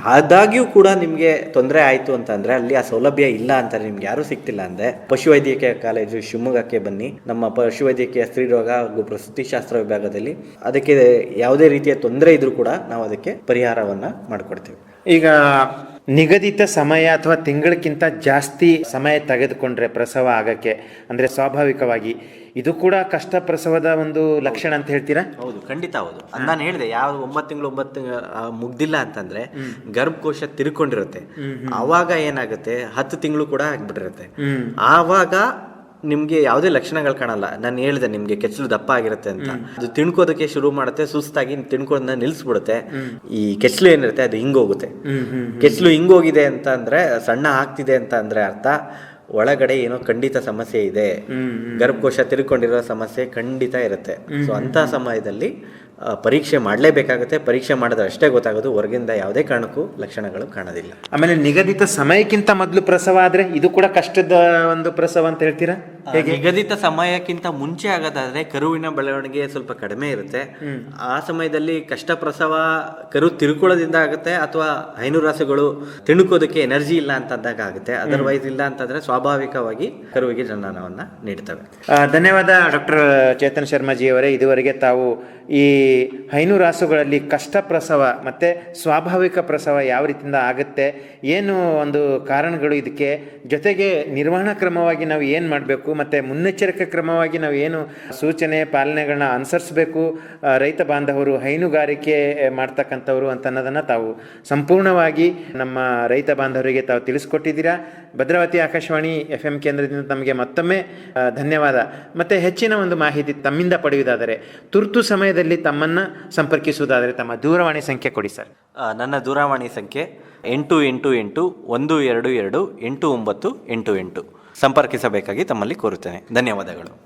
ಆದಾಗ್ಯೂ ಕೂಡ ನಿಮಗೆ ತೊಂದರೆ ಆಯಿತು ಅಂತಂದರೆ ಅಲ್ಲಿ ಆ ಸೌಲಭ್ಯ ಇಲ್ಲ ಅಂತ ನಿಮ್ಗೆ ಯಾರೂ ಸಿಗ್ತಿಲ್ಲ ಅಂದ್ರೆ ಪಶುವೈದ್ಯಕೀಯ ಕಾಲೇಜು ಶಿವಮೊಗ್ಗಕ್ಕೆ ಬನ್ನಿ. ನಮ್ಮ ಪಶುವೈದ್ಯಕೀಯ ಸ್ತ್ರೀರೋಗ ಹಾಗೂ ಪ್ರಸೂತಿಶಾಸ್ತ್ರ ವಿಭಾಗದಲ್ಲಿ ಅದಕ್ಕೆ ಯಾವುದೇ ರೀತಿಯ ತೊಂದರೆ ಇದ್ರೂ ಕೂಡ ನಾವು ಅದಕ್ಕೆ ಪರಿಹಾರವನ್ನು ಮಾಡಿಕೊಡ್ತೀವಿ. ಈಗ ನಿಗದಿತ ಸಮಯ ಅಥವಾ ತಿಂಗಳಕ್ಕಿಂತ ಜಾಸ್ತಿ ಸಮಯ ತೆಗೆದುಕೊಂಡ್ರೆ ಪ್ರಸವ ಆಗಕ್ಕೆ ಅಂದ್ರೆ ಸ್ವಾಭಾವಿಕವಾಗಿ ಇದು ಕೂಡ ಕಷ್ಟ ಪ್ರಸವದ ಒಂದು ಲಕ್ಷಣ ಅಂತ ಹೇಳ್ತೀರಾ? ಹೌದು ಖಂಡಿತ ಹೌದು. ನಾನು ಹೇಳಿದೆ ಯಾವ ಒಂಬತ್ತು ತಿಂಗಳು ಒಂಬತ್ತು ಮುಗ್ದಿಲ್ಲ ಅಂತಂದ್ರೆ ಗರ್ಭಕೋಶ ತಿರ್ಕೊಂಡಿರುತ್ತೆ. ಅವಾಗ ಏನಾಗುತ್ತೆ? ಹತ್ತು ತಿಂಗಳು ಕೂಡ ಆಗ್ಬಿಟ್ಟಿರುತ್ತೆ. ಆವಾಗ ನಿಮ್ಗೆ ಯಾವುದೇ ಲಕ್ಷಣಗಳು ಕಾಣಲ್ಲ. ನಾನು ಹೇಳಿದೆ ನಿಮ್ಗೆ ಕೆಚ್ಚಲು ದಪ್ಪ ಆಗಿರುತ್ತೆ ಅಂತ. ಅದು ತಿಣ್ಕೋದಕ್ಕೆ ಶುರು ಮಾಡುತ್ತೆ ಸುಸ್ತಾಗಿ ತಿಣ್ಕೋದನ್ನ ನಿಲ್ಸ್ಬಿಡುತ್ತೆ. ಈ ಕೆಚ್ಚಲು ಏನಿರುತ್ತೆ ಅದು ಹಿಂಗೋಗುತ್ತೆ. ಕೆಚ್ಚಲು ಹಿಂಗೋಗಿದೆ ಅಂತ ಅಂದ್ರೆ ಸಣ್ಣ ಆಗ್ತಿದೆ ಅಂತ ಅಂದ್ರೆ ಅರ್ಥ ಒಳಗಡೆ ಏನೋ ಖಂಡಿತ ಸಮಸ್ಯೆ ಇದೆ. ಗರ್ಭಕೋಶ ತಿರ್ಕೊಂಡಿರೋ ಸಮಸ್ಯೆ ಖಂಡಿತ ಇರುತ್ತೆ. ಸೊ ಅಂತ ಸಮಯದಲ್ಲಿ ಪರೀಕ್ಷೆ ಮಾಡಲೇಬೇಕಾಗುತ್ತೆ. ಪರೀಕ್ಷೆ ಮಾಡಿದ್ರೆ ಅಷ್ಟೇ ಗೊತ್ತಾಗೋದು. ಹೊರಗಿಂದ ಯಾವುದೇ ಕಾರಣಕ್ಕೂ ಲಕ್ಷಣಗಳು ಕಾಣೋದಿಲ್ಲ. ಆಮೇಲೆ ನಿಗದಿತ ಸಮಯಕ್ಕಿಂತ ಮೊದಲು ಪ್ರಸವ ಆದ್ರೆ ಇದು ಕೂಡ ಕಷ್ಟದ ಒಂದು ಪ್ರಸವ ಅಂತ ಹೇಳ್ತೀರಾ? ನಿಗದಿತ ಸಮಯಕ್ಕಿಂತ ಮುಂಚೆ ಆಗೋದಾದ್ರೆ ಕರುವಿನ ಬೆಳವಣಿಗೆ ಸ್ವಲ್ಪ ಕಡಿಮೆ ಇರುತ್ತೆ. ಆ ಸಮಯದಲ್ಲಿ ಕಷ್ಟ ಪ್ರಸವ ಕರು ತಿರುಕೊಳ್ಳೋದಿಂದ ಆಗುತ್ತೆ ಅಥವಾ ಹೈನುರಾಸುಗಳು ತಿಣುಕೋದಕ್ಕೆ ಎನರ್ಜಿ ಇಲ್ಲ ಅಂತಂದಾಗ ಆಗುತ್ತೆ. ಅದರ್ವೈಸ್ ಇಲ್ಲ ಅಂತಂದ್ರೆ ಸ್ವಾಭಾವಿಕವಾಗಿ ಕರುವಿಗೆ ಜನನವನ್ನ ನೀಡ್ತವೆ. ಆ, ಧನ್ಯವಾದ ಡಾಕ್ಟರ್ ಚೇತನ್ ಶರ್ಮಾಜಿ ಅವರೇ ಇದುವರೆಗೆ ತಾವು ಈ ಹೈನು ರಾಸುಗಳಲ್ಲಿ ಕಷ್ಟ ಪ್ರಸವ ಮತ್ತು ಸ್ವಾಭಾವಿಕ ಪ್ರಸವ ಯಾವ ರೀತಿಯಿಂದ ಆಗುತ್ತೆ, ಏನು ಒಂದು ಕಾರಣಗಳು ಇದಕ್ಕೆ, ಜೊತೆಗೆ ನಿರ್ವಹಣಾ ಕ್ರಮವಾಗಿ ನಾವು ಏನು ಮಾಡಬೇಕು, ಮತ್ತು ಮುನ್ನೆಚ್ಚರಿಕೆ ಕ್ರಮವಾಗಿ ನಾವು ಏನು ಸೂಚನೆ ಪಾಲನೆಗಳನ್ನ ಅನುಸರಿಸಬೇಕು ರೈತ ಬಾಂಧವರು ಹೈನುಗಾರಿಕೆ ಮಾಡ್ತಕ್ಕಂಥವ್ರು ಅಂತ ಅನ್ನೋದನ್ನು ತಾವು ಸಂಪೂರ್ಣವಾಗಿ ನಮ್ಮ ರೈತ ಬಾಂಧವರಿಗೆ ತಾವು ತಿಳಿಸ್ಕೊಟ್ಟಿದ್ದೀರಾ. ಭದ್ರಾವತಿ ಆಕಾಶವಾಣಿ ಎಫ್ ಎಂ ಕೇಂದ್ರದಿಂದ ತಮಗೆ ಮತ್ತೊಮ್ಮೆ ಧನ್ಯವಾದ. ಮತ್ತು ಹೆಚ್ಚಿನ ಒಂದು ಮಾಹಿತಿ ತಮ್ಮಿಂದ ಪಡೆಯುವುದಾದರೆ, ತುರ್ತು ಸಮಯದಲ್ಲಿ ತಮ್ಮನ್ನು ಸಂಪರ್ಕಿಸುವುದಾದರೆ ತಮ್ಮ ದೂರವಾಣಿ ಸಂಖ್ಯೆ ಕೊಡಿ ಸರ್. ನನ್ನ ದೂರವಾಣಿ ಸಂಖ್ಯೆ ಎಂಟು ಎಂಟು ಎಂಟು ಒಂದು ಎರಡು ಎರಡು ಎಂಟು ಒಂಬತ್ತು ಎಂಟು ಎಂಟು. ಸಂಪರ್ಕಿಸಬೇಕಾಗಿ ತಮ್ಮಲ್ಲಿ ಕೋರುತ್ತೇನೆ. ಧನ್ಯವಾದಗಳು.